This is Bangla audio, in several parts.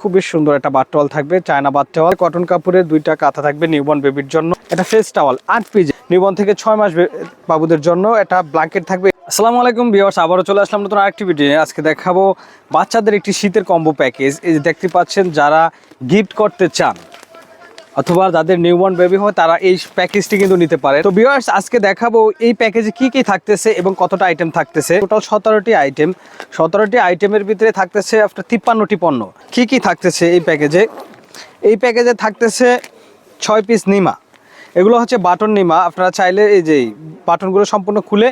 খুবই সুন্দর একটা বাটওয়াল থাকবে, চায়না বাটওয়াল কটন কাপড়ের দুইটা কাঁথা থাকবে নিউবর্ন বেবির জন্য। এটা ফেস টাওয়াল আট পিস নিউবর্ন থেকে ছয় মাস বাবুদের জন্য এটা ব্ল্যাঙ্কেট থাকবে। আসসালামু আলাইকুম ভিউয়ার্স আবারও চলে আসলাম নতুন আরেকটি ভিডিও। আজকে দেখাবো বাচ্চাদের একটি শীতের কম্বো প্যাকেজ এই দেখতে পাচ্ছেন, যারা গিফট করতে চান অথবা যাদের নিউবর্ন বেবি হয়, তারা এই প্যাকেজটি কিন্তু নিতে পারে। তো ভিউয়ার্স আজকে দেখাবো এই প্যাকেজে কি কি থাকতেছে এবং কতটা আইটেম থাকতেছে। টোটাল সতেরোটি আইটেম সতেরোটি আইটেমের ভিতরে থাকতেছে আপনার তিপ্পান্নটি পণ্য। কি কি থাকতেছে এই প্যাকেজে এই প্যাকেজে থাকতেছে ছয় পিস নিমা। এগুলো হচ্ছে বাটন নিমা। আপনারা চাইলে এই যে বাটনগুলো সম্পূর্ণ খুলে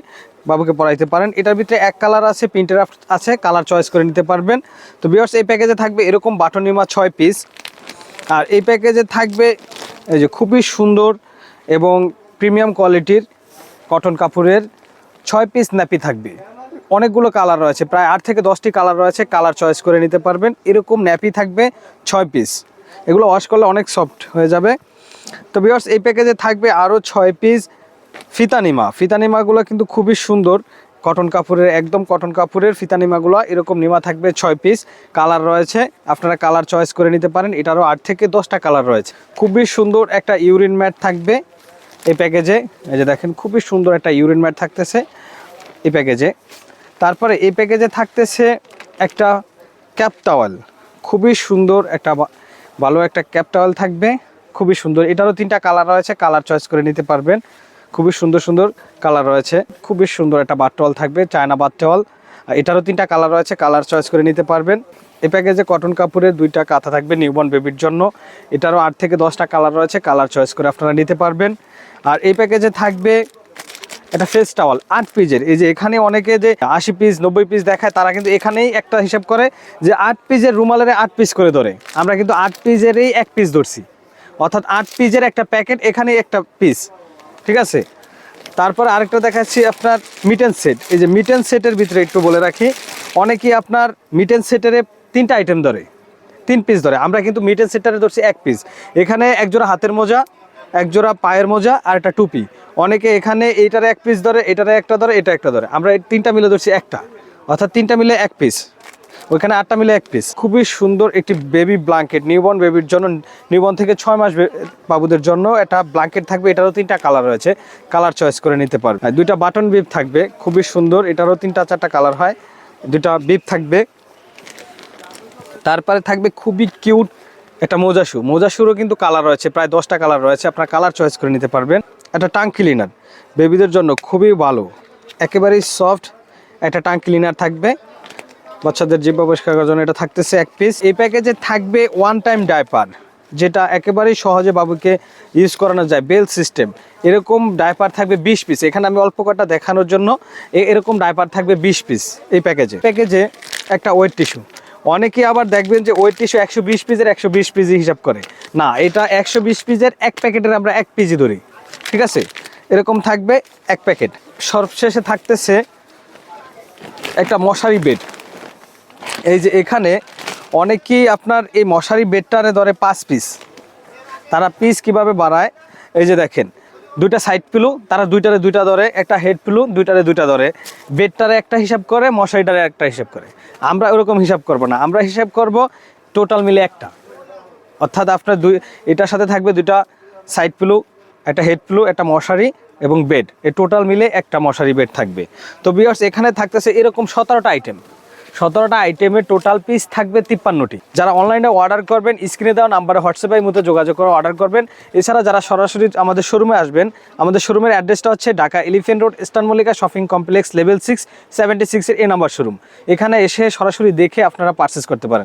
বাবুকে পরাইতে পারেন। এটার ভিতরে এক কালার আছে প্রিন্টের আছে। কালার চয়েস করে নিতে পারবেন। তো ভিউয়ার্স এই প্যাকেজে থাকবে এরকম বাটন নিমা ছয় পিস আর এই প্যাকেজে থাকবে এই যে খুবই সুন্দর এবং প্রিমিয়াম কোয়ালিটির কটন কাপড়ের ছয় পিস ন্যাপি থাকবে। অনেকগুলো কালার রয়েছে, প্রায় আট থেকে দশটি কালার রয়েছে, কালার চয়েস করে নিতে পারবেন। এরকম ন্যাপি থাকবে ছয় পিস। এগুলো ওয়াশ করলে অনেক সফট হয়ে যাবে। তো বিয়ার্স এই প্যাকেজে থাকবে আরও ছয় পিস ফিতানিমা। ফিতানিমাগুলো কিন্তু খুবই সুন্দর। কটন কাপড়ের, একদম কটন কাপড়ের ফিতা নিমাগুলো এরকম নিমা থাকবে ছয় পিস কালার রয়েছে, আপনারা কালার চয়েস করে নিতে পারেন, এটারও আট থেকে দশটা কালার রয়েছে। খুবই সুন্দর একটা ইউরিন ম্যাট থাকবে এই প্যাকেজে এই যে দেখেন, খুবই সুন্দর একটা ইউরিন ম্যাট থাকতেছে এই প্যাকেজে তারপরে এই প্যাকেজে থাকতেছে একটা ক্যাপ টাওয়াল খুবই সুন্দর একটা ভালো একটা ক্যাপ টাওয়াল থাকবে, খুবই সুন্দর। এটারও তিনটা কালার রয়েছে কালার চয়েস করে নিতে পারবেন। খুবই সুন্দর সুন্দর কালার রয়েছে। খুবই সুন্দর একটা বাটওয়াল থাকবে চায়না বাটওয়াল এটারও তিনটা কালার রয়েছে কালার চয়েস করে নিতে পারবেন। এই প্যাকেজে কটন কাপড়ের দুইটা কাঁথা থাকবে নিউবর্ন বেবির জন্য। এটারও আট থেকে দশটা কালার রয়েছে কালার চয়েস করে আপনারা নিতে পারবেন। আর এই প্যাকেজে থাকবে এটা ফেস টাওয়াল আট পিসের এই যে এখানে অনেকে যে আশি পিস নব্বই পিস দেখায়, তারা কিন্তু এখানেই একটা হিসাব করে যে আট পিসের রুমালের আট পিস করে ধরে। আমরা কিন্তু আট পিসেরই এক পিস ধরছি। অর্থাৎ আট পিসের একটা প্যাকেট এখানে একটা পিস ঠিক আছে? তারপর আরেকটা দেখাচ্ছি আপনার মিটেন সেট এই যে মিটেন সেটের ভিতরে একটু বলে রাখি, অনেকেই আপনার মিটেন সেটের তিনটা আইটেম ধরে, তিন পিস ধরে। আমরা কিন্তু মিটেন সেটারে ধরছি এক পিস এখানে একজোড়া হাতের মোজা, একজোড়া পায়ের মোজা আর একটা টুপি। অনেকে এখানে এইটারে এক পিস ধরে, এটারে একটা ধরে, এটা একটা ধরে। আমরা তিনটা মিলে ধরছি একটা। অর্থাৎ তিনটা মিলে এক পিস ওইখানে আটটা মিলে এক পিস খুবই সুন্দর একটি বেবি ব্ল্যাঙ্কেট নিউবর্ন বেবির জন্য নিউবর্ন থেকে ছয় মাস বাবুদের জন্য একটা ব্লাঙ্কেট থাকবে, এটারও তিনটা কালার রয়েছে। কালার চয়েস করে নিতে পারবে। দুইটা বাটন বিপ থাকবে, খুবই সুন্দর, এটারও তিনটা চারটা কালার হয়। দুইটা বিপ থাকবে। তারপরে থাকবে খুবই কিউট একটা মোজাশু মোজাশুরও কিন্তু কালার রয়েছে, প্রায় দশটা কালার রয়েছে, আপনার কালার চয়েস করে নিতে পারবেন। একটা টাং ক্লিনার বেবিদের জন্য খুবই ভালো। একেবারেই সফট একটা টাং ক্লিনার থাকবে। বাচ্চাদের জিব্বা পরিষ্কার করার জন্য এটা থাকতেছে এক পিস এই প্যাকেজে থাকবে ওয়ান টাইম ডাইপার যেটা একেবারেই সহজে বাবুকে ইউজ করানো যায় বেল সিস্টেম এরকম ডাইপার থাকবে বিশ পিস এখানে আমি অল্প কটা দেখানোর জন্য এরকম ডাইপার থাকবে বিশ পিস এই প্যাকেজে প্যাকেজে একটা ওয়েট টিস্যু অনেকে আবার দেখবেন যে ওয়েট টিস্যু একশো বিশ পিসের একশো বিশ পিসই হিসাব করে। না, এটা একশো বিশ পিসের এক প্যাকেটের আমরা এক পিজি ধরি। ঠিক আছে? এরকম থাকবে এক প্যাকেট সর্বশেষে থাকতেছে একটা মশারি বেড এই যে এখানে অনেকেই আপনার এই মশারি বেডটারে ধরে পাঁচ পিস তারা পিস কীভাবে বাড়ায়? এই যে দেখেন, দুইটা সাইড পিলু তারা দুইটারে দুইটা ধরে, একটা হেড পিলু দুইটারে দুইটা ধরে। বেডটারে একটা হিসাব করে, মশারিটারে একটা হিসাব করে। আমরা ওরকম হিসাব করব না। আমরা হিসাব করব টোটাল মিলে একটা। অর্থাৎ আপনার দুই, এটার সাথে থাকবে দুইটা সাইড পিলু একটা হেড পিলু একটা মশারি এবং বেড এই টোটাল মিলে একটা মশারি বেড থাকবে। তো বিয়ার্স এখানে থাকতেছে এরকম সতেরোটা আইটেম সতেরোটা আইটেমে টোটাল পিস থাকবে তিপ্পান্নটি। যারা অনলাইনে অর্ডার করবেন স্ক্রিনে দেওয়া নাম্বারে হোয়াটসঅ্যাপের মধ্যে যোগাযোগ করে অর্ডার করবেন। এছাড়া যারা সরাসরি আমাদের শোরুমে আসবেন, আমাদের শোরুমের অ্যাড্রেসটা হচ্ছে Dhaka elephant road eastern Mallika shopping complex level six seventy সিক্সের এ নাম্বার শোরুম এখানে এসে সরাসরি দেখে আপনারা পারচেস করতে পারেন।